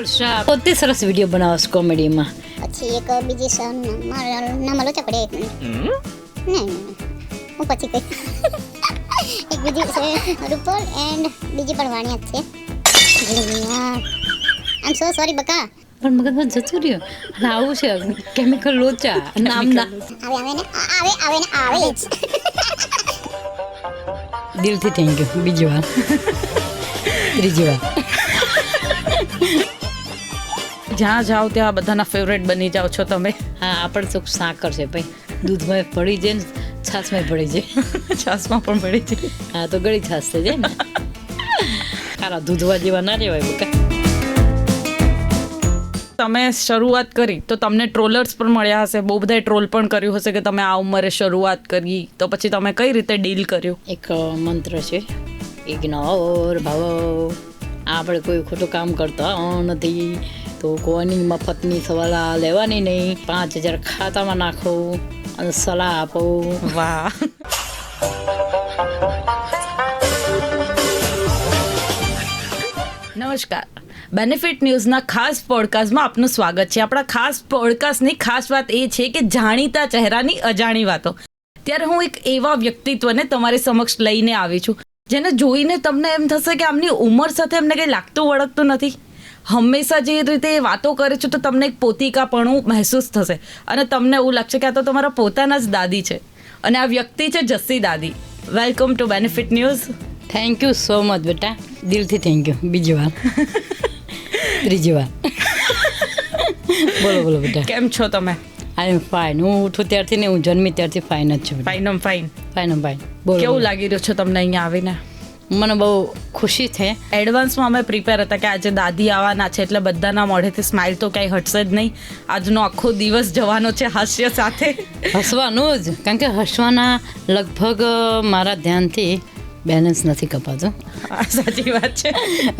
વર્ષા પોતે સરસ વીડિયો બનાવશ છો કોમેડીમાં પછી એક બીજી સર મારું નામ લોચા પડે એક મિનિટ નહીં. હું પછી કઈ એક બીજી છે રૂપલ એન્ડ બીજી પણ વાણિયા છે. આઈ સો સોરી બકા. પણ મગજમાં જતું રહ્યું. અને આવું છે કેમિકલ લોચા. નામના આવે આવે ને આવે આવે ને આવે જ. દિલથી થેન્ક યુ બીજી વાર. ત્રીજી વાર. જ્યાં જાઓ ત્યાં બધાના ફેવરેટ બની જાઓ છો તમે. હા આપણે તો સાકર છે ભાઈ. દૂધમાં પડી જાય ને છાસમાં પડી જાય. છાસમાં પણ પડી જાય. હા તો ગળી છાશ થઈ જાય ને. ખારા દૂધવા જેવા ના રહેવાય બકા. તમે શરૂઆત કરી તો તમને ટ્રોલર્સ પણ મળ્યા હશે. બહુ બધાએ ટ્રોલ પણ કર્યું હશે કે તમે આ ઉંમરે શરૂઆત કરી. તો પછી તમે કઈ રીતે ડીલ કર્યું? એક મંત્ર છે. ઇગ્નોર ભાવ. આપણે કોઈ ખોટું કામ કરતા નથી. તો કોઈની મફતની સવાલા લેવાની નહીં. પાંચ હજાર ખાતામાં નાખો અને સલાહ આપો. વાહ. નમસ્કાર. બેનિફિટ ન્યૂઝના ખાસ પોડકાસ્ટમાં આપનું સ્વાગત છે. આપણા ખાસ પોડકાસ્ટની ખાસ વાત એ છે કે જાણીતા ચહેરાની અજાણી વાતો. ત્યારે હું એક એવા વ્યક્તિત્વને તમારી સમક્ષ લઈને આવી છું, જેને જોઈને તમને એમ થશે કે આમની ઉંમર સાથે એમને કંઈ લાગતું વળગતું નથી. હંમેશા જે રીતે વાતો કરે છે તો તમને એક પોતિકાપણું મહેસૂસ થશે. અને તમને એવું લાગશે કે આ તો તમારા પોતાના જ દાદી છે. અને આ વ્યક્તિ છે જસ્સી દાદી. Welcome to benefit news thank you so much બેટા. દિલથી થેન્ક યુ બીજી વાર. ત્રીજી વાર. બોલો બોલો બેટા. કેમ છો તમે? આઈ એમ ફાઇન હું ઉઠું ત્યારથી ને હું જન્મી ત્યારથી ફાઇન જ છું ફાઇન ફાઇન ફાઇન ફાઇન બોલો કેવું લાગી રહ્યું છે તમને અહીંયા આવીને? મને બહુ ખુશી છે. એડવાન્સમાં અમે પ્રિપેર હતા કે આજે દાદી આવવાના છે એટલે બધાના મોઢેથી સ્માઇલ તો ક્યાંય હટશે જ નહીં. આજનો આખો દિવસ જવાનો છે હાસ્ય સાથે. હસવાનું જ. કારણ કે હસવાના લગભગ મારા ધ્યાનથી બેલેન્સ નથી કપાતું. સાચી વાત છે.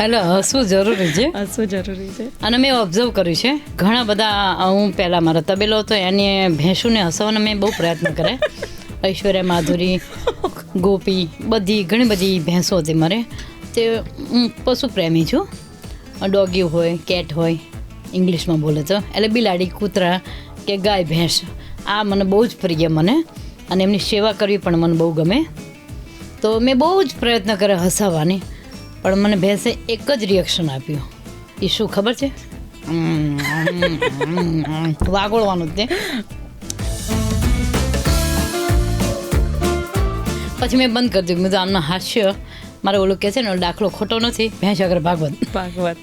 એટલે હસવું જરૂરી છે. હસવું જરૂરી છે. અને મેં ઓબ્ઝર્વ કર્યું છે. ઘણા બધા હું પહેલાં મારા તબેલો હતો એને ભેંસુને હસવાનો મેં બહુ પ્રયત્ન કરે ઐશ્વર્યા માધુરી, ગોપી, બધી ઘણી બધી ભેંસો હતી મારે. તે હું પશુ પ્રેમી છું. ડોગી હોય, કેટ હોય, ઇંગ્લિશમાં બોલે તો. એટલે બિલાડી, કૂતરા કે ગાય, ભેંસ, આ મને બહુ જ પ્રિય મને. અને એમની સેવા કરવી પણ મને બહુ ગમે. તો મેં બહુ જ પ્રયત્ન કર્યો હસાવવાની. પણ મને ભેંસે એક જ રિએક્શન આપ્યું. એ શું ખબર છે? વાગોળવાનું તે. પછી મેં બંધ કરી દીધું. મેં તો આમનું હાસ્ય. મારે ઓલું કહે છે ને દાખલો ખોટો નથી. ભેંસ આગળ ભાગવત. ભાગવત.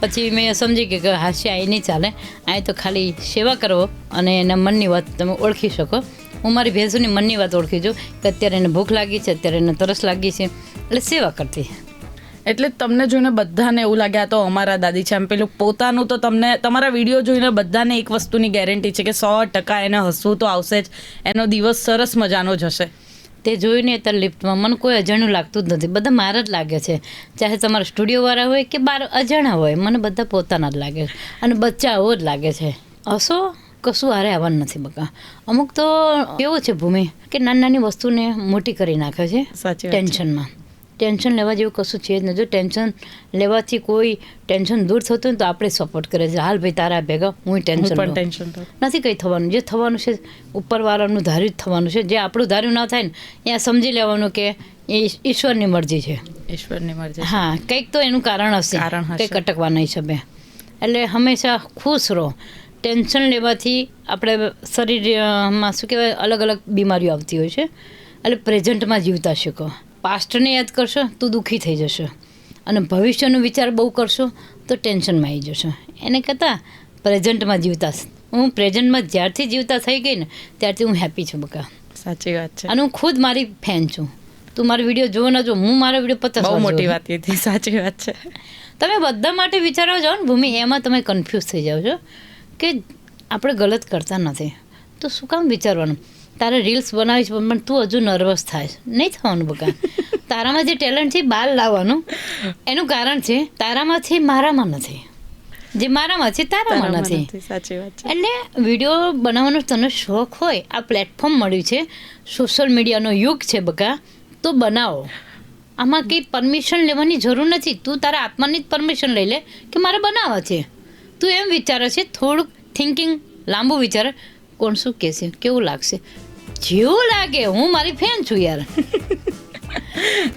પછી મેં સમજી કે હાસ્ય અહીં નહીં ચાલે. અહીં તો ખાલી સેવા કરો અને એના મનની વાત તમે ઓળખી શકો. હું મારી ભેંસોની મનની વાત ઓળખી છું કે અત્યારે એને ભૂખ લાગી છે અત્યારે એને તરસ લાગી છે. એટલે સેવા કરતી. એટલે તમને જોઈને બધાને એવું લાગે આ તો અમારા દાદી છે. એમ પેલું પોતાનું તો તમને તમારા વીડિયો જોઈને બધાને એક વસ્તુની ગેરંટી છે કે સો ટકા એને હસવું તો આવશે જ. એનો દિવસ સરસ મજાનો જ હશે. તે જોઈને અત્યારે લિફ્ટમાં મને કોઈ અજાણ્યું લાગતું જ નથી. બધા મારા જ લાગે છે. ચાહે તમારા સ્ટુડિયોવાળા હોય કે બાર અજાણા હોય મને બધા પોતાના જ લાગે છે. અને બચ્ચાઓ જ લાગે છે. હશો કશું હારે આવવાનું નથી બકા. અમુક તો કેવું છે ભૂમિ? કે નાની નાની વસ્તુને મોટી કરી નાખે છે. ટેન્શનમાં. ટેન્શન લેવા જેવું કશું છે જ નહીં. જો ટેન્શન લેવાથી કોઈ ટેન્શન દૂર થતું હોય ને તો આપણે સપોર્ટ કરે છે. હાલ ભાઈ તારા ભેગા હું ટેન્શન પણ ટેન્શન નથી કંઈ થવાનું. જે થવાનું છે ઉપરવાળાનું ધાર્યું જ થવાનું છે. જે આપણું ધાર્યું ના થાય ને ત્યાં સમજી લેવાનું કે એ ઈશ્વરની મરજી છે. ઈશ્વરની મરજી હા કંઈક તો એનું કારણ હશે. કારણ કંઈક અટકવાના નહીં બે એટલે હંમેશા ખુશ રહો. ટેન્શન લેવાથી આપણે શરીરમાં શું કહેવાય અલગ અલગ બીમારીઓ આવતી હોય છે. એટલે પ્રેઝન્ટમાં જીવતા શીખો. પાસ્ટને યાદ કરશો તો દુઃખી થઈ જશો. અને ભવિષ્યનો વિચાર બહુ કરશો તો ટેન્શનમાં આવી જશો. એને કહેતા પ્રેઝન્ટમાં જીવતા હું પ્રેઝન્ટમાં જ્યારથી જીવતા થઈ ગઈ ને ત્યારથી હું હેપી છું બકા. સાચી વાત છે. અને હું ખુદ મારી ફેન છું. તું મારો વીડિયો જોવો ના જો હું મારો વીડિયો પચાસ બહુ મોટી વાત હતી સાચી વાત છે. તમે બધા માટે વિચારો જાઓ ને ભૂમિ એમાં તમે કન્ફ્યુઝ થઈ જાઓ છો કે આપણે ગલત કરતા નથી. તો શું કામ વિચારવાનું? તારે રીલ્સ બનાવીશ પણ તું હજુ નર્વસ થાય નહીં થવાનું બકા. તારામાં જે ટેલેન્ટ છે બહાર લાવવાનું. એનું કારણ છે તારામાં છે મારામાં નથી. જે મારામાં છે તારામાં નથી. નથી, સાચી વાત છે. એટલે વીડિયો બનાવવાનો તને શોખ હોય આ પ્લેટફોર્મ મળ્યું છે સોશિયલ મીડિયાનો યુગ છે બકા તો બનાવો. આમાં કંઈ પરમિશન લેવાની જરૂર નથી. તું તારા આત્માની જ પરમિશન લઈ લે કે મારે બનાવવા છે. તું એમ વિચારે છે થોડુંક થિંકિંગ લાંબુ વિચારે કોણ શું કહેશે કેવું લાગશે? જેવું લાગે હું મારી ફેન છું યાર.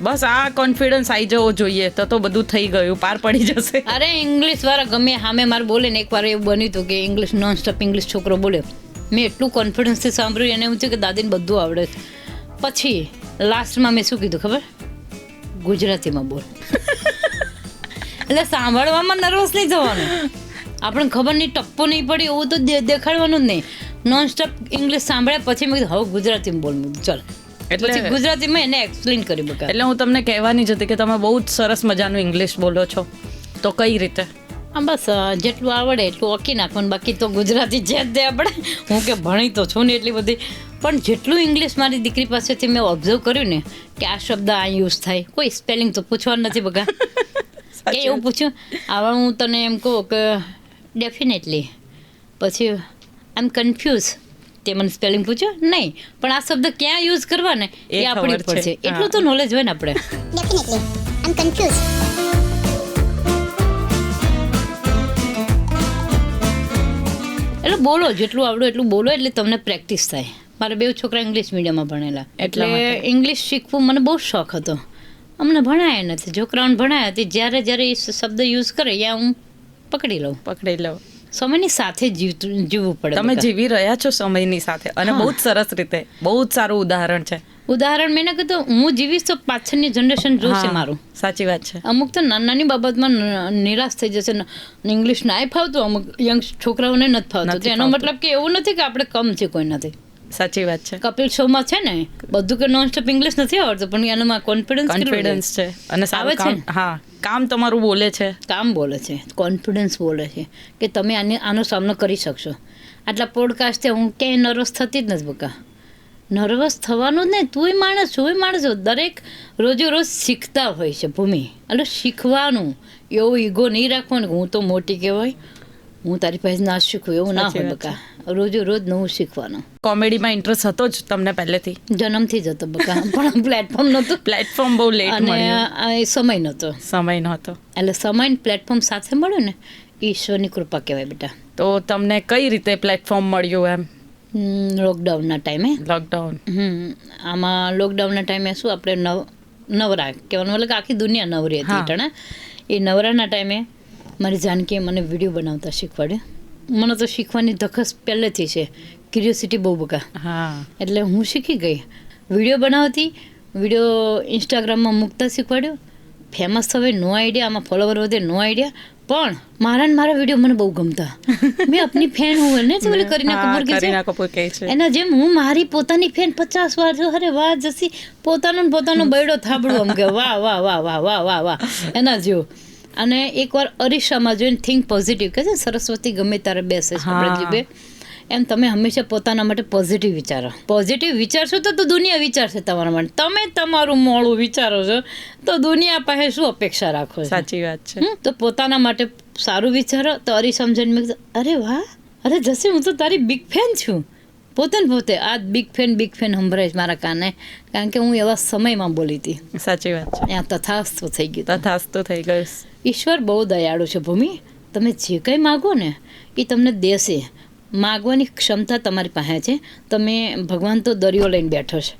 બસ આ કોન્ફિડન્સ આવી જવો જોઈએ. તો તો બધું થઈ ગયું. પાર પડી જશે. અરે ઇંગ્લિશ વાળા ગમે સામે મારે બોલે ને એકવાર એવું બન્યું હતું કે ઇંગ્લિશ નોન સ્ટોપ ઇંગ્લિશ છોકરો બોલ્યો મેં એટલું કોન્ફિડન્સથી સાંભળ્યું, એને એવું થયું કે દાદીને બધું આવડે. છે. પછી લાસ્ટમાં મેં શું કીધું ખબર? ગુજરાતીમાં બોલ. એટલે સાંભળવામાં નર્વસ નહીં જવાનું આપણને ખબર નહીં, ટપ્પો નહીં પડી, એવું તો દેખાડવાનું જ નહીં. નોન સ્ટોપ ઇંગ્લિશ સાંભળ્યા પછી મેં કીધું, હવે ગુજરાતીમાં બોલ મૂકું ચાલ. એટલે ગુજરાતીમાં એને એક્સપ્લેન કરી બકા. એટલે હું તમને કહેવાની જ હતી કે તમે બહુ જ સરસ મજાનું ઇંગ્લિશ બોલો છો. તો કઈ રીતે? હા બસ જેટલું આવડે એટલું ઓકી નાખવાનું બાકી તો ગુજરાતી જે જ દે આપણે. હું કે ભણી તો છું ને એટલી બધી. પણ જેટલું ઇંગ્લિશ મારી દીકરી પાસેથી મેં ઓબ્ઝર્વ કર્યું ને કે આ શબ્દ આ યુઝ થાય. કોઈ સ્પેલિંગ તો પૂછવાનું નથી બગા કે એવું પૂછ્યું? આવા હું તને એમ કહું કે ડેફિનેટલી પછી આઈ એમ કન્ફ્યુઝ તે મને સ્પેલિંગ પૂછ્યો? નહીં. પણ આ શબ્દ ક્યાં યુઝ કરવા ને એ એ આપણી ખબર ઉપર છે. છે. એટલું તો નોલેજ હોય ને આપણે. ડેફિનેટલી આઈ એમ એટલે બોલો જેટલું આવડું એટલું બોલો એટલે તમને પ્રેક્ટિસ થાય. મારા બે છોકરા ઇંગ્લિશ મીડિયમમાં ભણેલા. એટલે ઇંગ્લિશ શીખવું મને બહુ શોખ હતો. અમને ભણાયા નથી. છોકરાઓને ભણાયા હતી. જ્યારે જ્યારે એ શબ્દ યુઝ કરે ત્યાં હું પકડી લઉં. પકડી લો સમયની સાથે જીવવું પડે તમે જીવી રહ્યા છો સમયની સાથે અને બહુ જ સરસ રીતે બહુ જ સારું ઉદાહરણ છે. ઉદાહરણ મેં કીધું હું જીવીશ તો પાછળની જનરેશન જોશે મારું. સાચી વાત છે. અમુક તો નાની નાની બાબતમાં નિરાશ થઈ જશે. ઇંગ્લિશ નાય ફાવતું અમુક યંગ છોકરાઓને નથી ફાવતું. એનો મતલબ કે એવું નથી કે આપણે કમ છે કોઈ નથી. સાચી વાત છે. કપિલ શોમાં છે ને બધું કે નોન સ્ટોપ ઇંગ્લિશ નથી આવડતું પણ એનામાં કોન્ફિડન્સ કોન્ફિડન્સ છે. અને આવે છે હા કામ તમારું બોલે છે. કામ બોલે છે. કોન્ફિડન્સ બોલે છે. કે તમે આને આનો સામનો કરી શકશો. આટલા પોડકાસ્ટે હું ક્યાંય નર્વસ થતી જ નથી બકા. નર્વસ થવાનું જ નહીં. તુંય માણસ છું માણસ દરેક રોજે રોજ શીખતા હોય છે ભૂમિ. એટલે શીખવાનું. એવું ઈગો નહીં રાખવાનું હું તો મોટી કહેવાય. હું તારી પાસે ના શીખું એવું ના હોય બકા. રોજે રોજ નવું શીખવાનું. કોમેડીમાં ઇન્ટરેસ્ટ હતો જ તમને પહેલેથી? જન્મથી જ હતો બકા. પણ પ્લેટફોર્મ નહોતું. પ્લેટફોર્મ બહુ લેટ અને આ એ સમય નહોતો. સમય નહોતો. એટલે સમય પ્લેટફોર્મ સાથે મળ્યું ને ઈશ્વરની કૃપા કહેવાય બેટા. તો તમને કઈ રીતે પ્લેટફોર્મ મળ્યું એમ? લોકડાઉનના ટાઈમે લોકડાઉન હમ આમાં લોકડાઉનના ટાઈમે શું આપણે નવ નવરા કહેવાનું મતલબ કે આખી દુનિયા નવરી હતી. એ નવરાના ટાઈમે મારી જાનકીએ મને વીડિયો બનાવતા શીખવાડ્યું. મને તો શીખવાની ધખસ પહેલેથી છે. ક્યુરિયોસિટી બહુ બગા. હા. એટલે હું શીખી ગઈ. વીડિયો બનાવતી વીડિયો ઇન્સ્ટાગ્રામમાં મૂકતા શીખવાડ્યો. ફેમસ થવે નો આઈડિયા આમાં ફોલોવર વધે નો આઈડિયા પણ મારા ને મારા વીડિયો મને બહુ ગમતા. મેં આપની ફેન હું ને ઓલી કરીના કપૂર કે છે કરીના કપૂર કહે છે. એના જેમ હું મારી પોતાની ફેન પચાસ વાર જો અરે વાહ જસી. પોતાનો ને પોતાનો બૈડો થાબડો આમ કે વાહ વાહ વાહ વાહ વાહ વાહ વાહ. એના જેવું. અને એકવાર અરીસામાં જોઈને થિંક પોઝિટિવ કે છે સરસ્વતી ગમે ત્યારે બેસે છે એમ તમે હંમેશા પોતાના માટે પોઝિટિવ વિચારો. પોઝિટિવ વિચારશો તો દુનિયા વિચારશે તમારા માટે. તમે તમારું મોડું વિચારો છો તો દુનિયા પાસે શું અપેક્ષા રાખો છો? સાચી વાત છે. તો પોતાના માટે સારું વિચારો તો અરી સમજણ મેં અરે વાહ અરે જશે હું તો તારી બિગ ફેન છું. પોતે ને પોતે આ બિગ ફેન બિગ ફેન સંભળાય છે મારા કાને. કારણ કે હું એવા સમયમાં બોલી હતી. સાચી વાત છે. ત્યાં તથાસ્તુ થઈ ગયું તથાસ્તુ થઈ ગયું. ઈશ્વર બહુ દયાળુ છે ભૂમિ. તમે જે કંઈ માગો ને એ તમને દેશે. માગવાની ક્ષમતા તમારી પાસે છે. તમે ભગવાન તો દરિયો લઈને બેઠો છે.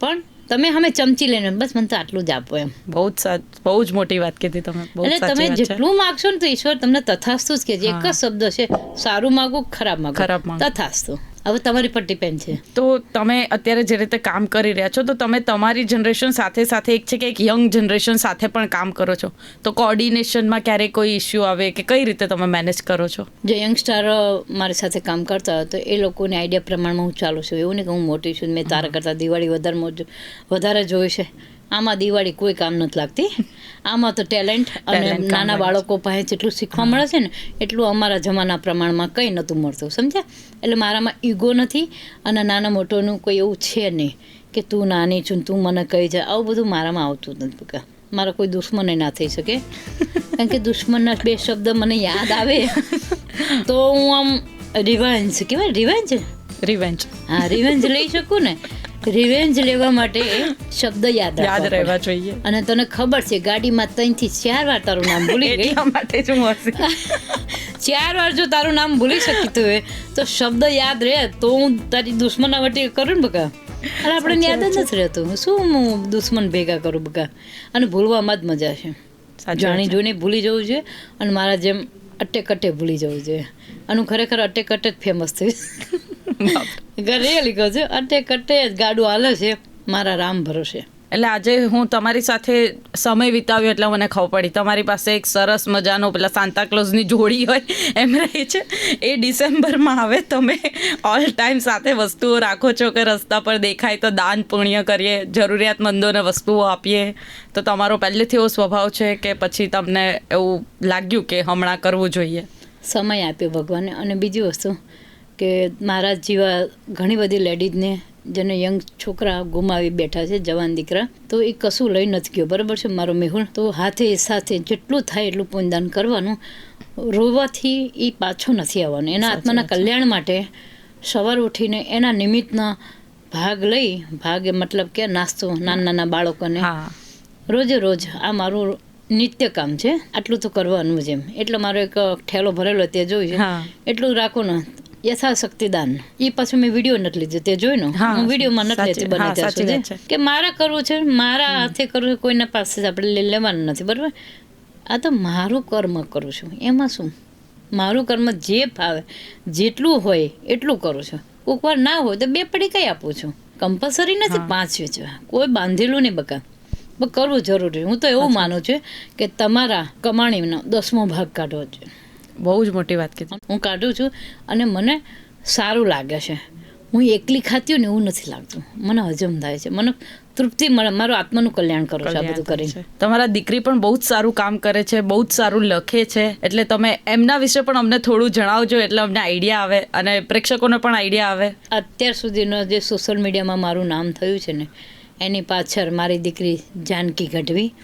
પણ તમે અમે ચમચી લઈને બસ મને તો આટલું જ આપો એમ. બહુ જ સાચ બહુ જ મોટી વાત કીધી તમે. એટલે તમે જેટલું માગશો ને તો ઈશ્વર તમને તથાસ્તુ જ કે એક જ શબ્દ છે સારું માગો ખરાબ માગો. ખરાબ તથાસ્તુ. હવે તમારી પર ડિપેન્ડ છે. તો તમે અત્યારે જે રીતે કામ કરી રહ્યા છો તો તમે તમારી જનરેશન સાથે સાથે એક છે કે એક યંગ જનરેશન સાથે પણ કામ કરો છો? તો કોર્ડિનેશનમાં ક્યારેક કોઈ ઇસ્યુ આવે કે કઈ રીતે તમે મેનેજ કરો છો? જે યંગસ્ટાર મારી સાથે કામ કરતા હોય તો એ લોકોની આઈડિયા પ્રમાણમાં હું ચાલુ છું. એવું નહીં કે હું મોટી છું મેં તારા કરતાં દિવાળી વધારે વધારે જોઈ છે. આમાં દિવાળી કોઈ કામ નથી લાગતી. આમાં તો ટેલેન્ટ અને નાના બાળકો પાસે જેટલું શીખવા મળે છે ને એટલું અમારા જમાના પ્રમાણમાં કંઈ નહોતું મળતું સમજ્યા? એટલે મારામાં ઈગો નથી અને નાના મોટોનું કોઈ એવું છે નહીં કે તું નાની છું તું મને કહી જા. આવું બધું મારામાં આવતું નથી મારા કોઈ દુશ્મન ના થઈ શકે. કારણ કે દુશ્મનના બે શબ્દ મને યાદ આવે. તો હું આમ રિવેન્જ કહેવાય રિવેન્જ રિવેન્જ હા રિવેન્જ લઈ શકું ને? રિવેન્જ લેવા માટે શબ્દ યાદ યાદ રહેવા જોઈએ. અને તને ખબર છે ગાડીમાં ત્રણથી ચાર વાર તારું નામ ભૂલી ગઈ. માટે જ ચાર વાર જો તારું નામ ભૂલી શકતું હોય તો શબ્દ યાદ રહે તો હું તારી દુશ્મનાવટી કરું ને બકા? અને આપણને યાદ જ નથી રહેતું. શું હું દુશ્મન ભેગા કરું બકા? અને ભૂલવામાં જ મજા છે. જાણી જોઈને ભૂલી જવું છે અને મારા જેમ કટ્ટે ભૂલી જવું છે. અને હું ખરેખર કટ્ટે જ ફેમસ થઈશ રિયલી લીધો છે અટે કટે જ ગાડું હાલે છે. મારા રામ ભરોસે. એટલે આજે હું તમારી સાથે સમય વિતાવ્યો એટલે મને ખબર પડી. તમારી પાસે એક સરસ મજાનો પેલા સાંતાક્લોઝની જોડી હોય એમ રહી છે. એ ડિસેમ્બરમાં આવે તમે ઓલ ટાઈમ સાથે વસ્તુઓ રાખો છો કે રસ્તા પર દેખાય તો દાન પુણ્ય કરીએ જરૂરિયાતમંદોને વસ્તુઓ આપીએ. તો તમારો પહેલેથી એવો સ્વભાવ છે કે પછી તમને એવું લાગ્યું કે હમણાં કરવું જોઈએ? સમય આપ્યો ભગવાને. અને બીજી વસ્તુ કે મારા જેવા ઘણી બધી લેડીઝને જેને યંગ છોકરા ગુમાવી બેઠા છે જવાન દીકરા તો એ કશું લઈ નથી ગયો. બરાબર છે મારો મેહુલ? તો હાથે સાથે જેટલું થાય એટલું પુણ્યદાન કરવાનું રોવાથી એ પાછો નથી આવવાનો. એના આત્માના કલ્યાણ માટે સવાર ઉઠીને એના નિમિત્તના ભાગ લઈ ભાગ મતલબ કે નાસ્તો નાના નાના બાળકોને રોજે રોજ આ મારું નિત્ય કામ છે. આટલું તો કરવાનું જ એમ. એટલે મારો એક ઠેલો ભરેલો તે જોયું છે. એટલું રાખો ને યથાશક્તિ દાન એ પાછું મેં વીડિયો નથી લીધો તે જોઈ ને હા, વિડીયોમાં નથી લેતી બને ત્યાં સુધી. કે મારે કરવું છે મારા હાથે કરવું છે કોઈના પાસે આપણે લેવાનું નથી બરાબર? આ તો મારું કર્મ કરું છું. એમાં શું? મારું કર્મ જે ફાવે જેટલું હોય એટલું કરું છું. કોઈક વાર ના હોય તો બે પડી કઈ આપું છું. કમ્પલસરી નથી પાંચ વેચવા કોઈ બાંધેલું નહીં બકા. પણ કરવું જરૂરી. હું તો એવું માનું છું કે તમારા કમાણીનો દસમો ભાગ કાઢવો જોઈએ. બહુ જ મોટી વાત કીધી. હું કાઢું છું અને મને સારું લાગે છે. હું એકલી ખાતી હોઉં ને એવું નથી લાગતું. મને હજમ થાય છે. મને તૃપ્તિ મળે. મારું આત્માનું કલ્યાણ કરું છું આ બધું કરીને. છે. તમારા દીકરી પણ બહુ જ સારું કામ કરે છે બહુ જ સારું લખે છે. એટલે તમે એમના વિશે પણ અમને થોડું જણાવજો એટલે અમને આઈડિયા આવે અને પ્રેક્ષકોને પણ આઈડિયા આવે. અત્યાર સુધીનો જે સોશિયલ મીડિયામાં મારું નામ થયું છે ને એની પાછળ મારી દીકરી જાનકી ગઢવી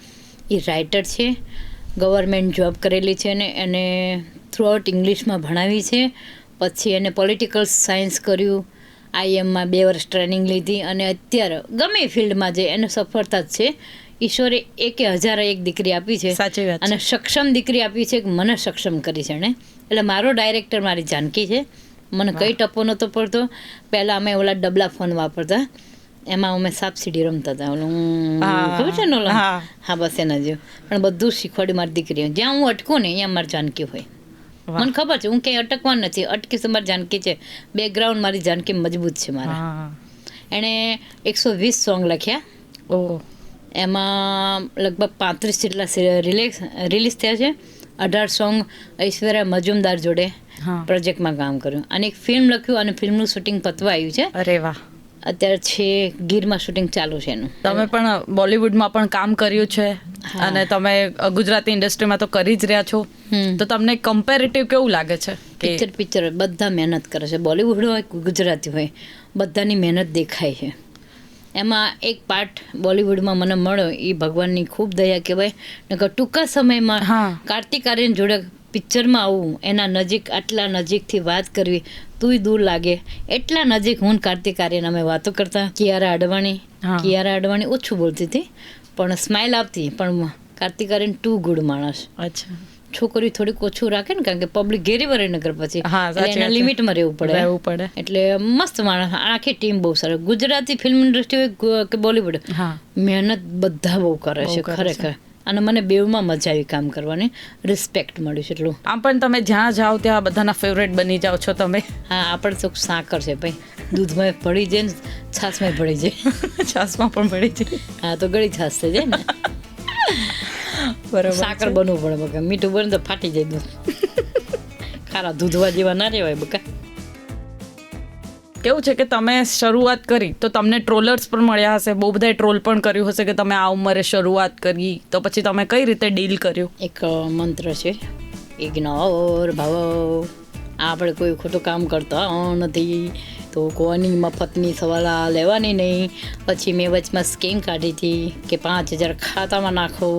એ રાઇટર છે ગવર્મેન્ટ જોબ કરેલી છે ને એને થ્રુઆઉટ ઇંગ્લિશમાં ભણાવી છે. પછી એને પોલિટિકલ સાયન્સ કર્યું. આઈએમમાં બે વર્ષ ટ્રેનિંગ લીધી અને અત્યારે ગમે ફિલ્ડમાં જે એને સફળતા જ છે. ઈશ્વરે એકે હજાર એક દીકરી આપી છે. સાચી વાત અને સક્ષમ દીકરી આપી છે કે મને સક્ષમ કરી છે એણે. એટલે મારો ડાયરેક્ટર મારી જાનકી છે. મને કઈ ટપો નહોતો પડતો. પહેલાં અમે ઓલા ડબલા ફોન વાપરતા. એમાં અમે સાપ સીડી રમતા હતા. ઓલું ખબર છે ને ઓલા? હા. બસ એના જેવું. પણ બધું શીખવાડ્યું મારી દીકરીઓ જ્યાં હું અટકું ને અહીંયા મારી જાનકી હોય. મને ખબર છે હું ક્યાંય અટકવાનું નથી. અટકીશ મારી જાનકી છે. બેકગ્રાઉન્ડ મારી જાનકી મજબૂત છે મારા. એણે એકસો વીસ સોંગ લખ્યા. ઓહ એમાં લગભગ પાંત્રીસ જેટલા રિલેક્સ રિલીઝ થયા છે. અઢાર સોંગ ઐશ્વર્યા મજુમદાર જોડે પ્રોજેક્ટમાં કામ કર્યું. અને એક ફિલ્મ લખ્યું અને ફિલ્મનું શૂટિંગ પતવા આવ્યું છે. અરે વાહ. અત્યારે છે ગીરમાં શૂટિંગ ચાલુ છે એનું. તમે પણ બોલિવૂડમાં પણ કામ કર્યું છે અને તમે ગુજરાતી ઇન્ડસ્ટ્રીમાં તો કરી જ રહ્યા છો. તો તમને કમ્પેરેટિવ કેવું લાગે છે પિક્ચર પિક્ચર બધા મહેનત કરે છે. બોલિવૂડ હોય ગુજરાતી હોય બધાની મહેનત દેખાય છે. એમાં એક પાર્ટ બોલિવૂડમાં મને મળ્યો એ ભગવાનની ખૂબ દયા કહેવાય. નકર ટૂંકા સમયમાં. કાર્તિક આર્યન જોડે પિક્ચરમાં આવું એના નજીક આટલા નજીકથી વાત કરવી તુંય દૂર લાગે. એટલા નજીક હું કાર્તિક આર્યન અમે વાતો કરતા. કિયારા અડવાણી કિયારા અડવાણી ઓછું બોલતી હતી પણ સ્માઇલ આપતી પણ કાર્તિક આર્યન ટુ ગુડ માણસ. અચ્છા. છોકરી થોડીક ઓછું રાખે ને કારણ કે પબ્લિક ઘેરી વરે નગર પછી. એના લિમિટમાં રહેવું પડે. રહેવું પડે. એટલે મસ્ત માણસ આખી ટીમ બહુ સરસ ગુજરાતી ફિલ્મ ઇન્ડસ્ટ્રી હોય કે બોલિવૂડ મહેનત બધા બહુ કરે છે. ખરેખર. અને મને બેવમાં મજા આવી કામ કરવાની. રિસ્પેક્ટ મળ્યું છે એટલું. આમ પણ તમે જ્યાં જાઓ ત્યાં બધાના ફેવરેટ બની જાઓ છો તમે. હા આપણે તો સાકર છે ભાઈ. દૂધમાં ભળી જાય ને છાશમાં ભળી જાય. છાસમાં પણ ભળી જાય. હા તો ગળી છાશ થઈ જાય ને. બરાબર સાકર બનવું પડે બકા. મીઠું બને તો ફાટી જાય દૂધ. ખારા દૂધવા જેવા ના રહેવાય બકા. કેવું છે કે તમે શરૂઆત કરી, તો તમને ટ્રોલર્સ પણ મળ્યા હશે, બહુ બધાએ ટ્રોલ પણ કર્યું હશે કે તમે આ ઉંમરે શરૂઆત કરી, તો પછી તમે કઈ રીતે ડીલ કર્યું? એક મંત્ર છે ઇગ્નોર ભાવ, આપણે કોઈ ખોટું કામ કરતા નથી, તો કોની મફતની સવાલા લેવાની નહીં. પછી મેં વચમાં સ્કીમ કાઢી હતી કે પાંચ હજાર ખાતામાં નાખો.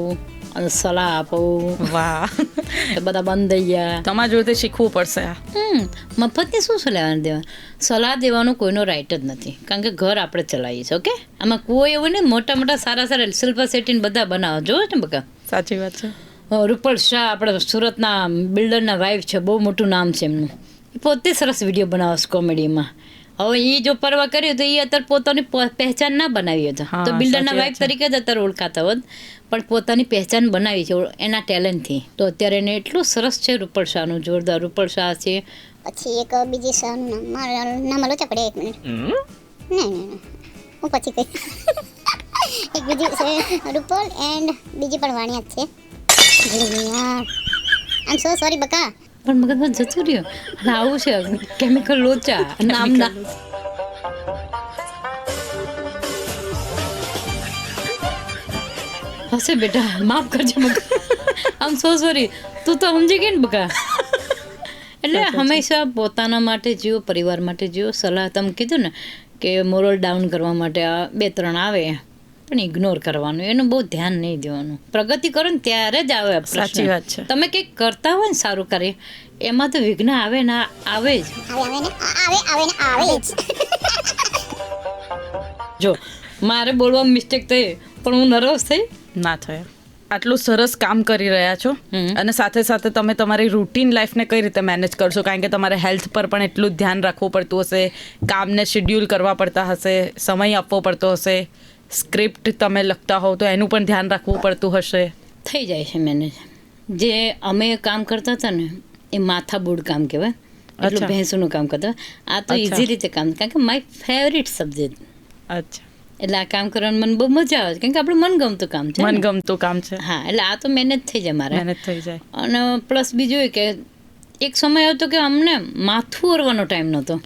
અને સલાહ આપું. વાહ. બધા બંધ થઈ ગયા. તમારા જોડે શીખવું પડશે. હમ મફતની શું સલાહ દેવા? સલાહ દેવાનો કોઈનો રાઈટ જ નથી. કારણ કે ઘર આપણે ચલાવીએ છીએ ઓકે? આમાં કોઈ એવું નહીં મોટા મોટા સારા સારા શિલ્પા શેટ્ટીને બધા બનાવો. જોવો ને બકા? સાચી વાત છે. રૂપલ શાહ આપણે સુરતના બિલ્ડરના વાઇફ છે બહુ મોટું નામ છે એમનું. પોતે સરસ વીડિયો બનાવે છે કોમેડીમાં હવે એ જો પરવા કર્યું તો એ અત્યારે પોતાની પહેચાન ના બનાવી હતો તો. બિલ્ડરના વાઇફ તરીકે જ અત્યારે ઓળખાતા હોત. પણ પોતાની પહેચાન બનાવી છે એના ટેલેન્ટથી તો અત્યારે એને એટલું સરસ છે રૂપલ શાહનું જોરદાર. રૂપલ શાહ છે. પછી એક બીજી શાહનું નામ લો પડે એક મિનિટ. નહીં નહીં હું પછી કહીશ. એક બીજી છે રૂપલ એન્ડ બીજી પણ વાણિયા છે. આઈ એમ સો સોરી બકા. પણ મગજમાં જતું રહ્યું. અને આવું છે કેમિકલ લોચા નામના હશે બેટા માફ કરજો મગજ. આમ સો સોરી તું તો સમજી ગઈ ને બકા. એટલે હંમેશા પોતાના માટે જીવો પરિવાર માટે જીવો. સલાહ તમે કીધું ને કે મોરલ ડાઉન કરવા માટે આ બે ત્રણ આવે. પણ ઇગ્નોર કરવાનું એનું બહુ ધ્યાન નહીં દેવાનું. પ્રગતિ કરો ને ત્યારે જ આવે સાચી વાત છે. તમે કંઈક કરતા હોય ને સારું કરે એમાં તો વિઘ્ન આવે ને આવે જ. આવે આવે ને આવે આવે ને આવે જ. જો મારે બોલવામાં મિસ્ટેક થઈ પણ હું નર્વસ થઈ. ના થયો. આટલું સરસ કામ કરી રહ્યા છો. હમ. અને સાથે સાથે તમે તમારી રૂટીન લાઈફને કઈ રીતે મેનેજ કરશો? કારણ કે તમારે હેલ્થ પર પણ એટલું જ ધ્યાન રાખવું પડતું હશે. કામને શેડ્યુલ કરવા પડતા હશે. સમય આપવો પડતો હશે. સ્ક્રિપ્ટ તમે લખતા હોવ તો એનું પણ ધ્યાન રાખવું પડતું હશે. થઈ જાય છે મેનેજ. જે અમે કામ કરતા હતા ને એ માથાબૂડ કામ કહેવાય. એટલું. ભેંસુનું કામ કરતા આ તો ઇઝી રીતે કામ કારણ કે માય ફેવરિટ સબ્જેક્ટ અચ્છા. એટલે આ કામ કરવાનું મને બહુ મજા આવે છે કારણ કે આપણું મનગમતું કામ છે. મનગમતું કામ છે. હા એટલે આ તો મેનેજ થઈ જાય મારે. મહેનત થઈ જાય. અને પ્લસ બીજું કે એક સમય હતો કે અમને માથું ઓરવાનો ટાઈમ નહોતો.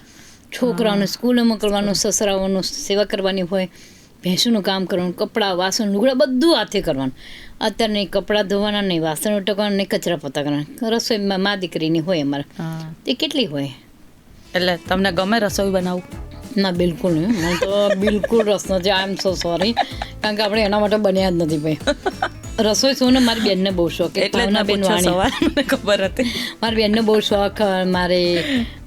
છોકરાઓને સ્કૂલે મોકલવાનું સસરાઓનું સેવા કરવાની હોય ભેંસુનું કામ કરવાનું કપડાં વાસણ લુગડા બધું હાથે કરવાનું. અત્યારે નહીં કપડાં ધોવાના નહીં વાસણ ઉટકવાના નહીં કચરા પોતા કરવાના. રસોઈમાં મા દીકરીની હોય અમારે. હા. તે કેટલી હોય? એટલે તમને ગમે રસોઈ બનાવવું ના બિલકુલ નહીં. મને તો બિલકુલ રસ નથી. આઈ એમ સો સોરી કારણ કે આપણે એના માટે બન્યા જ નથી ભાઈ. રસોઈ શું ને મારી બેનને બહુ શોખ એટલે બેન વાણી ખબર હતી. મારી બેનને બહુ શોખ મારે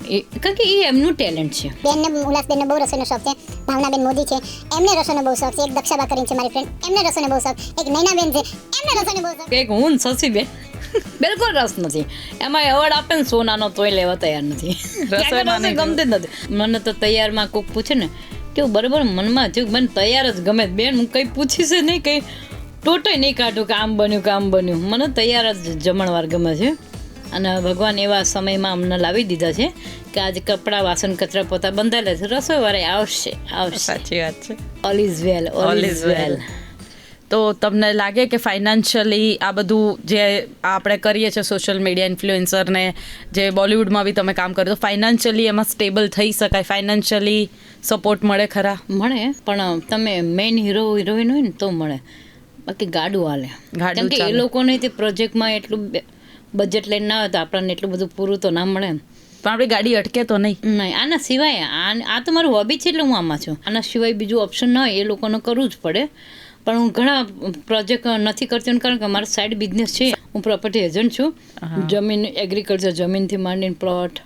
એ કારણ કે એ એમનું ટેલેન્ટ છે. બેનને ઉલ્લાસબેનને બહુ રસોઈનો શોખ છે. ભાવનાબેન મોદી છે. એમને રસોઈનો બહુ શોખ છે. એક દક્ષાબા કરીને છે મારી ફ્રેન્ડ એમને રસોઈનો બહુ શોખ. એક નૈનાબેન છે. એમને રસોઈનો બહુ શોખ. કે હું ને બેન. બિલકુલ રસ નથી. એમાં એવોર્ડ આપે ને સોનાનો તોય લેવા તૈયાર નથી. રસોઈ ગમતી જ નથી. મને તો તૈયારમાં કોક પૂછે ને કેવું બરાબર મનમાં થયું મને તૈયાર જ ગમે. બેન હું કંઈ પૂછીશ નહીં કંઈ ટોટોય નહીં કાઢું કે આમ બન્યું કે આમ બન્યું. મને તૈયાર જ જમણવાર ગમે છે. અને ભગવાન એવા સમયમાં અમને લાવી દીધા છે કે આજે કપડાં વાસણ કચરા પોતા બંધાયેલા છે. રસોઈવાળા આવશે આવશે. સાચી વાત છે. All is well all is well તો તમને લાગે કે ફાઇનાન્શિયલી આ બધું જે આપણે કરીએ છીએ સોશિયલ મીડિયા ઇન્ફ્લુએન્સરને જે બોલિવૂડમાં બી તમે કામ કરો તો ફાઇનાન્શિયલી એમાં સ્ટેબલ થઈ શકાય? ફાઇનાન્શિયલી સપોર્ટ મળે ખરા? મળે પણ તમે મેઇન હીરો હિરોઈન હોય ને તો મળે. બાકી ગાડું હાલે. ગાડું કેમ કે એ લોકોને તે પ્રોજેક્ટમાં એટલું બજેટ લઈને ના આવે તો આપણને એટલું બધું પૂરું તો ના મળે પણ આપણી ગાડી અટકે તો નહીં. નહીં આના સિવાય આ તો મારું હોબી છે એટલે હું આમાં છું. આના સિવાય બીજું ઓપ્શન ના હોય એ લોકોને કરવું જ પડે. પણ હું ઘણા પ્રોજેક્ટ નથી કરતી કારણ કે મારો સાઈડ બિઝનેસ છે. હું પ્રોપર્ટી એજન્ટ છું. જમીન એગ્રીકલ્ચર જમીનથી માંડીને પ્લોટ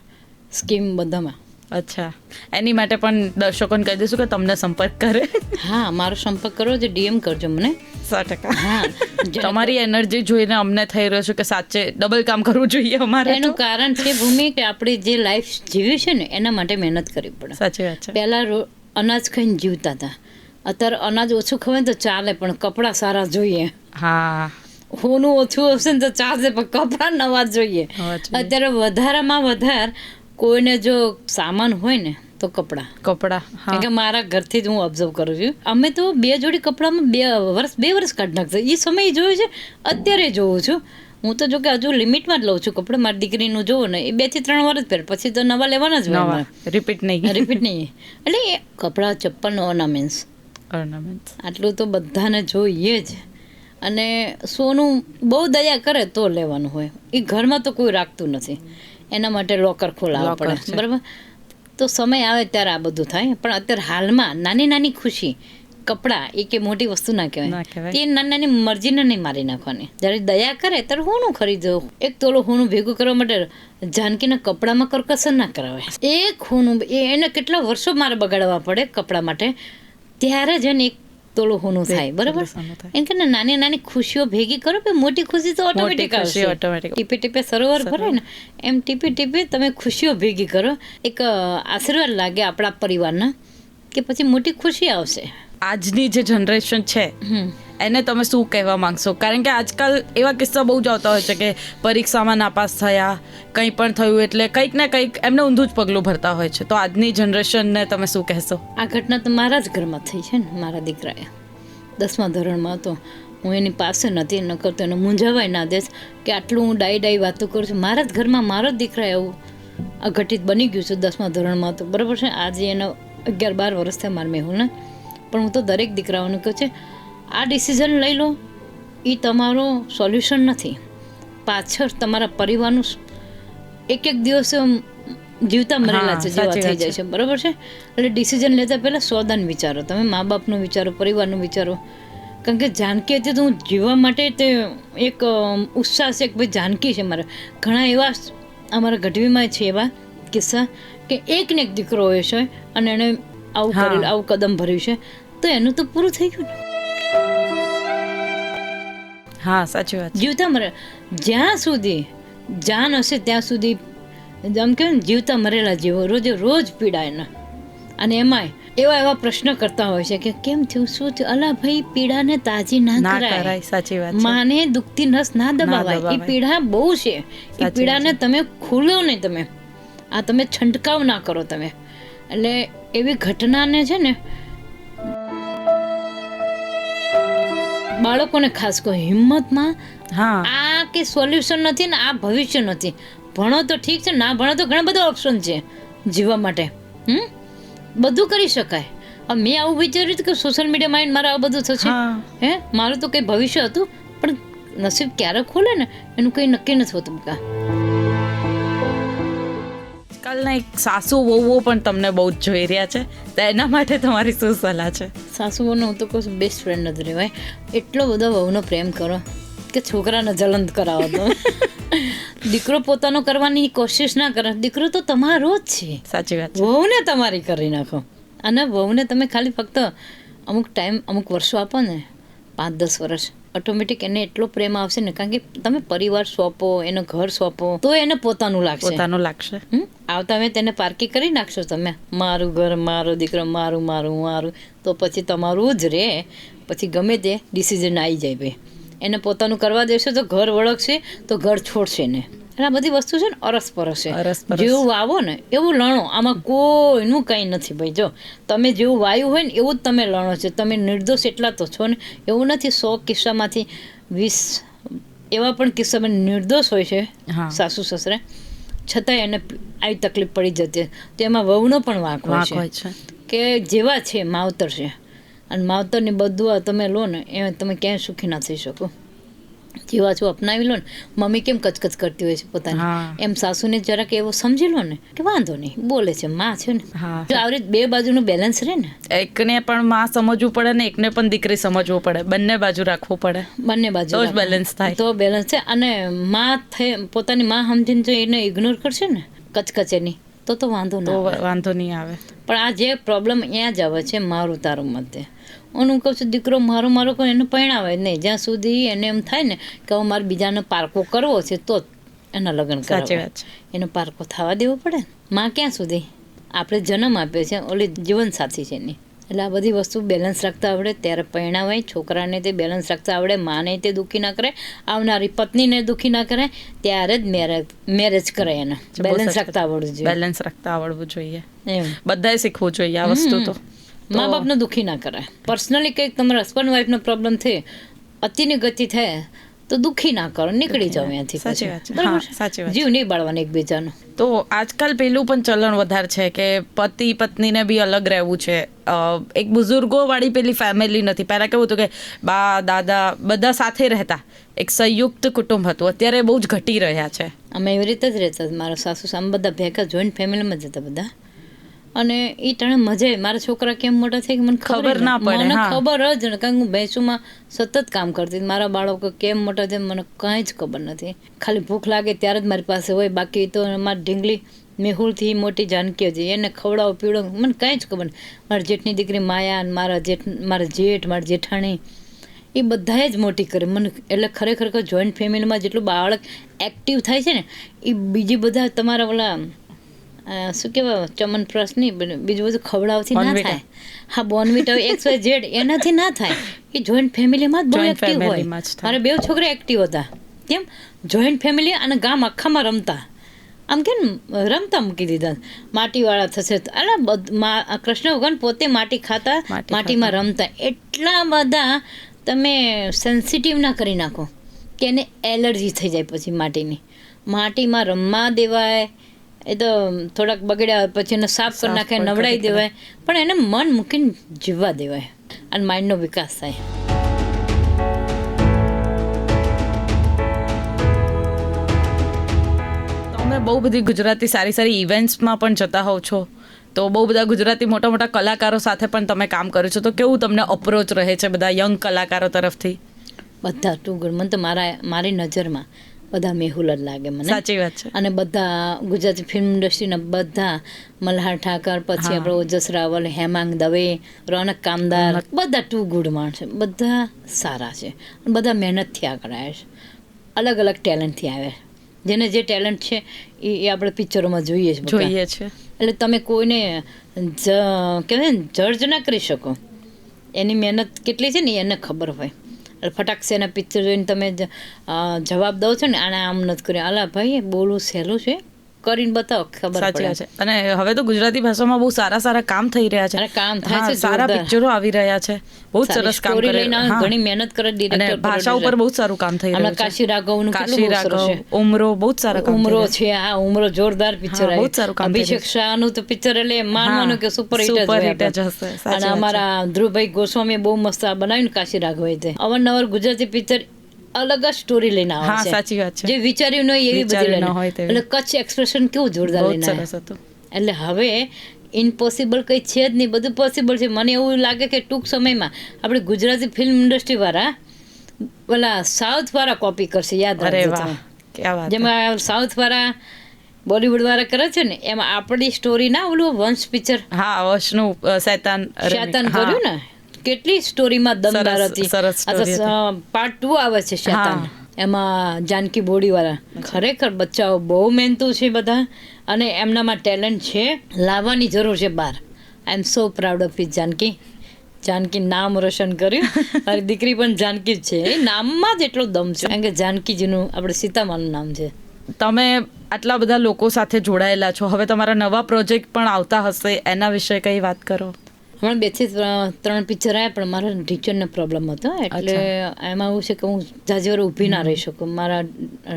સ્કીમ બધામાં. અચ્છા. એની માટે પણ દર્શકોને કહી દઈશું કે તમને સંપર્ક કરે. હા મારો સંપર્ક કરો જે ડીએમ કરજો મને. સો ટકા. તમારી એનર્જી જોઈને અમને થઈ રહ્યો છે કે સાચે ડબલ કામ કરવું જોઈએ અમારે એનું કારણ છે ભૂમિ કે આપણે જે લાઈફ જીવી છે ને એના માટે મહેનત કરવી પડે. સાચી વાત છે. પહેલાં અનાજ ખાઈને જીવતા હતા. અત્યારે અનાજ ઓછું ખવાય ને તો ચાલે પણ કપડાં સારા જોઈએ. હા. હોનું ઓછું હશે ને તો ચાલશે પણ કપડાં નવા જોઈએ. અત્યારે વધારામાં વધારે કોઈને જો સામાન હોય ને તો કપડાં. કપડા કે મારા ઘરથી જ હું ઓબ્ઝર્વ કરું છું. અમે તો બે જોડી કપડામાં બે વર્ષ બે વર્ષ કાઢી નાખતા. એ સમય જોયું છે અત્યારે જોઉં છું. હું તો જો કે હજુ લિમિટમાં જ લઉં છું કપડાં. મારી દીકરીનું જોવું ને એ બેથી ત્રણ વર્ષ પહેર. પછી તો નવા લેવાના જ નવા. રિપીટ નહીં. રિપીટ નહીં. એટલે એ કપડાં ચપ્પલ ઓર્નામેન્ટ્સ ઓર્નામેન્ટ્સ આટલું તો બધાને જોઈએ જ. અને સોનું બહુ દયા કરે તો લેવાનું હોય. એ ઘરમાં તો કોઈ રાખતું નથી. એના માટે લોકર ખોલાવવા પડે. બરાબર? તો સમય આવે ત્યારે આ બધું થાય. પણ અત્યારે હાલમાં નાની નાની ખુશી કપડાં એ કે મોટી વસ્તુ ના કહેવાય. તે નાની નાની મરજીને નહીં મારી નાખવાની. જ્યારે દયા કરે ત્યારે હોનું ખરીદો એક તોલો હોનું ભેગું કરવા માટે જાનકીના કપડામાં કરકસર ના કરાવે એક હોનું એને કેટલા વર્ષો મારે બગાડવા પડે કપડા માટે. ત્યારે જ એને એક તોલો હોનું થાય બરાબર? એમ કે નાની નાની ખુશીઓ ભેગી કરો કે મોટી ખુશી તો ઓટોમેટિક આવશે. automatic. ટીપે ટીપે સરોવર ભરે ને એમ ટીપે ટીપે તમે ખુશીઓ ભેગી કરો. એક આશીર્વાદ લાગે આપણા પરિવારના કે પછી મોટી ખુશી આવશે. આજની જે જનરેશન છે એને તમે શું કહેવા માંગશો? કારણ કે આજકાલ એવા કિસ્સા બહુ જ આવતા હોય છે કે પરીક્ષામાં નાપાસ થયા કંઈ પણ થયું એટલે કંઈક ને કંઈક એમને ઊંધું જ પગલું ભરતા હોય છે. તો આજની જનરેશનને તમે શું કહેશો? આ ઘટના તો મારા જ ઘરમાં થઈ છે ને મારા દીકરાએ. દસમા ધોરણમાં હતો. હું એની પાસે નથી ન કરતો એને મૂંઝાવાય ના દેશ કે આટલું હું ડાઈ ડાઈ વાતો કરું છું. મારા જ ઘરમાં મારો જ દીકરા એવું અઘટિત બની ગયું છે દસમા ધોરણમાં તો. બરાબર છે? આજે એનો અગિયાર બાર વર્ષ થયા મારા મેહુલને. પણ હું તો દરેક દીકરાઓને કહું છે આ ડિસિઝન લઈ લો. એ તમારો સોલ્યુશન નથી. પાછળ તમારા પરિવારનું એક એક દિવસ જીવતા મરેલા છે જેવા થઈ જાય છે. બરાબર છે? એટલે ડિસિઝન લેતા પહેલાં સોદાન વિચારો. તમે મા બાપનું વિચારો પરિવારનું વિચારો. કારણ કે જાનકી હતી તો હું જીવવા માટે તે એક ઉત્સાહ છે કે ભાઈ જાનકી છે મારે. ઘણા એવા અમારા ગઢવીમાં છે એવા કિસ્સા કે એક ને એક દીકરો હોય છે અને એણે આવું. આવું કદમ ભર્યું છે. તો એનું તો પૂરું થઈ ગયું હા સાચી વાત જીવતા મરે જ્યાં સુધી જાન હશે ત્યાં સુધી આમ કે જીવતા મરેલા જીવો રોજે રોજ પીડા એના. અને એમાંય એવા એવા પ્રશ્ન કરતા હોય છે કે કેમ થયું શું થયું? અલા ભાઈ પીડાને તાજી ના કરાય. સાચી વાત માને દુખતી નસ ના દબાવાય. એ પીડા બહુ છે. એ પીડાને તમે ખુલો નહીં તમે. આ તમે છંટકાવ ના કરો તમે. એટલે એવી ઘટનાને છે ને બાળકોને ખાસ કોઈ હિંમતમાં હા. આ કે સોલ્યુશન નથી ને આ ભવિષ્ય નથી. ભણો તો ઠીક છે ના ભણો તો ઘણા બધા ઓપ્શન છે જીવવા માટે. હમ? બધું કરી શકાય. મેં આવું વિચાર્યું કે સોશિયલ મીડિયામાં માઇન્ડ મારે આ બધું થશે. હે. મારું તો કંઈ ભવિષ્ય હતું પણ નસીબ ક્યારે ખોલે ને એનું કંઈ નક્કી નથી હોતું કા આજકાલના એક સાસુ વહુઓ પણ તમને બહુ જ જોઈ રહ્યા છે. તો એના માટે તમારી શું સલાહ છે? સાસુઓનો હું તો કહું બેસ્ટ ફ્રેન્ડ નથી રહેવાય. એટલો બધો વહુનો પ્રેમ કરો કે છોકરાને જલંત કરાવો તો. દીકરો પોતાનો કરવાની કોશિશ ના કરે. દીકરો તો તમારો જ છે. સાચી વાત વહુને તમારી કરી નાખો. અને વહુને તમે ખાલી ફક્ત અમુક ટાઈમ અમુક વર્ષો આપો ને પાંચ દસ વર્ષ. ઓટોમેટિક એને એટલો પ્રેમ આવશે ને કારણ કે તમે પરિવાર સોંપો એનો ઘર સોંપો તો એને પોતાનું લાગશે. પોતાનું લાગશે? આવતા હવે તેને પાર્કી કરી નાખશો તમે. મારું ઘર મારો દીકરો મારું મારું મારું. તો પછી તમારું જ રે. પછી ગમે તે ડિસિઝન આવી જાય ભાઈ. એને પોતાનું કરવા દેશો તો ઘર વળગશે તો ઘર છોડશે ને. એટલે આ બધી વસ્તુ છે ને અરસપરસ છે. જેવું વાવો ને એવું લણો. આમાં કોઈનું કંઈ નથી ભાઈ. જો તમે જેવું વાયુ હોય ને એવું જ તમે લણો છો. તમે નિર્દોષ એટલા તો છો ને એવું નથી સો કિસ્સામાંથી વીસ એવા પણ કિસ્સામાં નિર્દોષ હોય છે હા. સાસુ સસરે. છતાંય એને આવી તકલીફ પડી જતી તો એમાં વહુનો પણ વાંક હોય છે. કે જેવા છે માવતર છે. અને માવતરને બધું આ તમે લો ને એ તમે ક્યાંય સુખી ના થઈ શકો. જેવા છો અપનાવી લો ને મમ્મી કેમ કચકચ કરતી હોય છે પોતાની? એમ સાસુને જરાક એવો સમજી લો ને કે વાંધો નહીં બોલે છે માં છે ને. જો આવી રીતે બે બાજુનું બેલેન્સ રહે ને. એકને પણ માં સમજવું પડે ને એકને પણ દીકરી સમજવું પડે. બંને બાજુ રાખવું પડે. બંને બાજુ તો બેલેન્સ થાય. તો બેલેન્સ છે. અને માં થઈ પોતાની માં સમજીને જો એને ઇગ્નોર કરશે ને કચકચેની તો તો વાંધો ન વાંધો નહીં આવે. પણ આ જે પ્રોબ્લેમ અહીંયા જ આવે છે મારું તારું મતે. હું કહું છું દીકરો મારો મારો કોઈ એને પરણાવે નહીં. જ્યાં સુધી એને એમ થાય ને કે હવે મારે બીજાને પારકો કરવો છે તો એના લગ્ન સાચી વાત એનો પારકો થવા દેવો પડે માં ક્યાં સુધી? આપણે જન્મ આપ્યો છે ઓલી જીવન સાથી છે એની. એટલે આ બધી વસ્તુ બેલેન્સ રાખતા આવડે ત્યારે પરણાવાય છોકરાને તે બેલેન્સ રાખતા આવડે માને તે દુઃખી ના કરે આવનારી પત્નીને દુઃખી ના કરે ત્યારે જ મેરેજ મેરેજ કરે એને. બેલેન્સ રાખતા આવડવું જોઈએ. બેલેન્સ રાખતા આવડવું જોઈએ. એમ. બધાએ શીખવું જોઈએ આ વસ્તુ તો. મા બાપને દુઃખી ના કરાય. પર્સનલી કંઈક તમારા હસબન્ડ વાઈફનો પ્રોબ્લેમ થાય અતિની ગતિ થાય તો દુઃખી ના કરો નીકળી જાઓ અહીંયાથી સાચી વાત? સાચી વાત જીવ નહીં બાળવાનો એકબીજાનો. તો આજકાલ પેલું પણ ચલણ વધારે છે કે પતિ પત્નીને બી અલગ રહેવું છે. એક બુઝુર્ગો વાળી પેલી ફેમિલી નથી. પહેલા કેવું હતું કે બા દાદા બધા સાથે રહેતા. એક સંયુક્ત કુટુંબ હતું. અત્યારે બહુ જ ઘટી રહ્યા છે. અમે એવી રીતે જ રહેતા. મારા સાસુ સામે બધા ભેગા જોઈન્ટ ફેમિલીમાં જ હતા બધા. અને એ ટાણે મજા મારા છોકરા કેમ મોટા થાય કે મને ખબર ના પડે, મને ખબર જ નથી કારણ હું ભેંસુમાં સતત કામ કરતી મારા બાળકો કેમ મોટા થાય મને કાંઈ જ ખબર નથી. ખાલી ભૂખ લાગે ત્યારે જ મારી પાસે હોય. બાકી તો મારી ઢીંગલી મેહુલથી મોટી જાનકી હતી એને ખવડાવો પીવડાવો મને કાંઈ જ ખબર મારી જેઠની દીકરી માયા અને મારા જેઠ મારા જેઠ મારી જેઠાણી એ બધાએ જ મોટી કરી. મને એટલે ખરેખર જોઈન્ટ ફેમિલીમાં જેટલું બાળક એક્ટિવ થાય છે ને એ બીજી બધા તમારા ઓલા શું કહેવાય ચમનપ્રાસ નહીં બીજું બધું ખવડાવથી ના થાય. હા બોર્નવિટા એક્સ વાય ઝેડ એનાથી ના થાય. એ જોઈન્ટ ફેમિલીમાં જ બહુ એક્ટિવ હોય. મારે બે છોકરા એક્ટિવ હતા. કેમ? જોઈન્ટ ફેમિલી અને ગામ આખામાં રમતા. આમ કેમ? રમતા મૂકી દીધા. માટીવાળા થશે અલા બધ- કૃષ્ણ ભગવાન પોતે માટી ખાતા માટીમાં રમતા. એટલા બધા તમે સેન્સિટિવ ના કરી નાખો કે એને એલર્જી થઈ જાય પછી માટીની. માટીમાં રમવા દેવાય એ તો થોડાક બગડ્યા પછી એને સાફ કરી નાખે નવડાવી દેવાય. પણ એને મન મૂકીને જીવવા દેવાય. અને માઇન્ડનો વિકાસ થાય. તમે બહુ બધી ગુજરાતી સારી સારી ઇવેન્ટ્સમાં પણ જતા હોવ છો. તો બહુ બધા ગુજરાતી મોટા મોટા કલાકારો સાથે પણ તમે કામ કરો છો. તો કેવું તમને અપ્રોચ રહે છે બધા યંગ કલાકારો તરફથી? બધા ટુ ગુડ મને તો મારા મારી નજરમાં બધા મેહુલ જ લાગે મને. સાચી વાત છે. અને બધા ગુજરાતી ફિલ્મ ઇન્ડસ્ટ્રીના બધા મલ્હાર ઠાકર પછી આપણો ઓજસ રાવલ હેમાંગ દવે રોનક કામદાર બધા ટુ ગુડ માણસ છે. બધા સારા છે. બધા મહેનતથી આગળ આવ્યા છે. અલગ અલગ ટેલેન્ટથી આવ્યા છે. જેને જે ટેલેન્ટ છે એ એ આપણે પિક્ચરોમાં જોઈએ છે જોઈએ છે. એટલે તમે કોઈને જ કહેવાય ને જજ ના કરી શકો. એની મહેનત કેટલી છે ને એને ખબર હોય. ફટાક છે એના પિક્ચર જોઈને તમે જવાબ દો છો ને, આને આમ નથી કર્યું. અલા ભાઈ બોલું, સહેલું છે. કરીને બતાવો ખબર સાચી વાત છે. અને હવે તો ગુજરાતી ભાષામાં બહુ સારા સારા કામ થઈ રહ્યા છે. કામ થાય છે સારા પિક્ચરો આવી રહ્યા છે. બહુ સરસ કામ કરે. લઈને ઘણી મહેનત કરે ડિરેક્ટર ભાષા ઉપર બહુ સારું કામ થઈ રહ્યું છે. કાશી રાઘવનું કાશી રાઘવ ઉમરો બહુ સારા કામ ઉમરો છે. આ હા ઉમરો જોરદાર પિક્ચર બહુ સારું કામ અભિષેક શાહનું તો પિક્ચર એટલે માનવાનું કે સુપર હિટ જ હશે, અને અમારા ધ્રુવભાઈ ગોસ્વામી બહુ મસ્ત બનાવ્યું કાશી રાઘવે તે. અવારનવાર ગુજરાતી પિક્ચર અલગ જ સ્ટોરી લઈને આવે હા, છે સાચી વાત છે. જે વિચાર્યું ન હોય એવી બધી વિચાર્યું ન લઈને હોય તેવી. એટલે કચ્છ એક્સપ્રેશન કેવું જોરદાર બહુ જ લઈને આવે સરસ હતું એટલે હવે ઇમ્પોસિબલ કંઈ છે જ નહીં બધું પોસિબલ છે મને એવું લાગે કે ટૂંક સમયમાં આપણે ગુજરાતી ફિલ્મ ઇન્ડસ્ટ્રી વાળા ઓલા સાઉથ વાળા કોપી કરશે યાદ અરે રાખજો વાહ તમે. ક્યાં વાત જેમાં સાઉથ વાળા બોલીવુડ વાળા કરે છે ને એમાં આપણી સ્ટોરી ના ઓલું વંશ પિક્ચર હા વશનું અ, શૈતાન. શેતાન હા. કર્યું ને કેટલી સ્ટોરીમાં દમદાર હતી. પાર્ટ ટુ આવે છે શેતાન. એમાં જાનકી બોડીવાળા. ખરેખર બચ્ચાઓ બહુ મહેનતુ છે બધા અને એમનામાં ટેલેન્ટ છે લાવવાની જરૂર છે બહાર I am so proud of it Janaki. Janaki નામ રોશન કર્યું. મારી દીકરી પણ જાનકી જ છે. એ નામમાં જ એટલો દમ છે. કારણ કે જાનકીજીનું આપણે સીતામાનું નામ છે. તમે આટલા બધા લોકો સાથે જોડાયેલા છો. હવે તમારા નવા પ્રોજેક્ટ પણ આવતા હશે. એના વિશે કંઈ વાત કરો? હમણાં બેથી ત્રણ પિક્ચર આવ્યા પણ મારા ટીચરનો પ્રોબ્લેમ હતો. એટલે એમાં એવું છે કે હું જાજી વાર ઊભી ના રહી શકું. મારા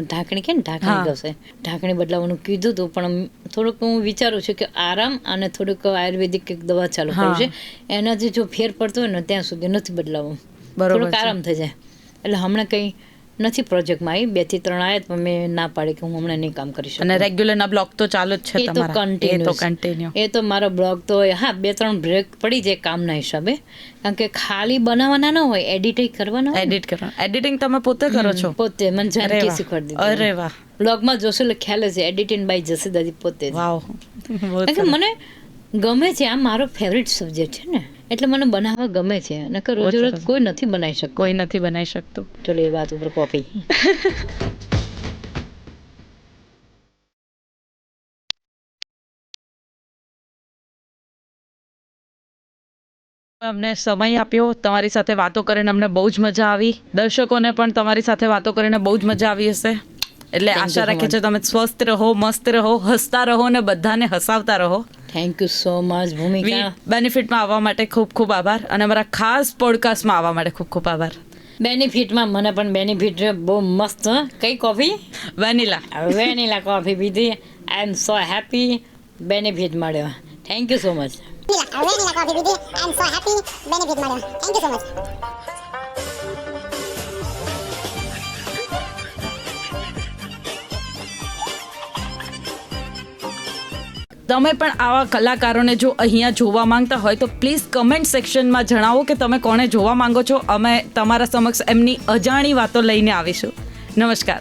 ઢાંકણી કે ને ઢાંકણી ઘસે? ઢાંકણી બદલાવાનું કીધું હતું પણ થોડુંક હું વિચારું છું કે આરામ અને થોડુંક આયુર્વેદિક એક દવા ચાલુ કર્યું કરું છે. એનાથી જો ફેર પડતો હોય ને ત્યાં સુધી નથી બદલાવું. બરોબર થોડુંક આરામ થઈ જાય. એટલે હમણાં કંઈ નથી પ્રોજેક્ટમાં. આવી બેથી ત્રણ આવ્યા તો મેં ના પાડી કે હું હમણાં નહીં કામ કરી શકું. અને રેગ્યુલર ના બ્લોક તો ચાલુ જ છે તમારા. એ તો કન્ટિન્યુ એ તો મારો બ્લોગ તો હા બે ત્રણ બ્રેક પડી જાય કામના હિસાબે. કારણ કે ખાલી બનાવવાના ન હોય એડિટ કરવાના એડિટ કરવા એડિટિંગ તમે પોતે કરો છો? પોતે. મને જાનકી. શીખવાડી અરે વાહ. બ્લોગમાં જોશો એટલે ખ્યાલ હશે. એડિટિંગ બાય જસી દાદી પોતે. વાવ. મને ગમે છે. આ મારો ફેવરિટ સબ્જેક્ટ છે ને. એટલે મને બનાવવા ગમે છે. નકર રોજ રોજ કોઈ નથી બનાવી શકતો. કોઈ નથી બનાવી શકતું. ચલો એ વાત ઉપર કોફી અમને સમય આપ્યો. તમારી સાથે વાતો કરીને અમને બહુ જ મજા આવી. દર્શકોને પણ તમારી સાથે વાતો કરીને બહુ જ મજા આવી હશે. એટલે આશા રાખે રાખીએ છીએ તમે સ્વસ્થ રહો મસ્ત રહો હસતા રહો ને બધાને હસાવતા રહો. થેન્ક યુ સો મચ ભૂમિકા બેનિફિટમાં આવવા માટે ખૂબ ખૂબ આભાર અને અમારા ખાસ પોડકાસ્ટમાં આવવા માટે ખૂબ ખૂબ આભાર. બેનિફિટમાં મને પણ બેનિફિટ બહુ મસ્ત. કઈ કોફી વેનીલા વેનીલા કોફી પીધી. I am so happy benefit મળ્યો. થેન્ક યુ સો મચ નીલા કોફી પીધી. I am so happy benefit મળ્યો. થેન્ક યુ સો મચ તમે પણ આવા કલાકારોને જો અહીંયા જોવા માંગતા હોય તો પ્લીઝ કમેન્ટ સેક્શનમાં જણાવો કે તમે કોને જોવા માંગો છો. અમે તમારા સમક્ષ એમની અજાણી વાતો લઈને આવીશું. નમસ્કાર.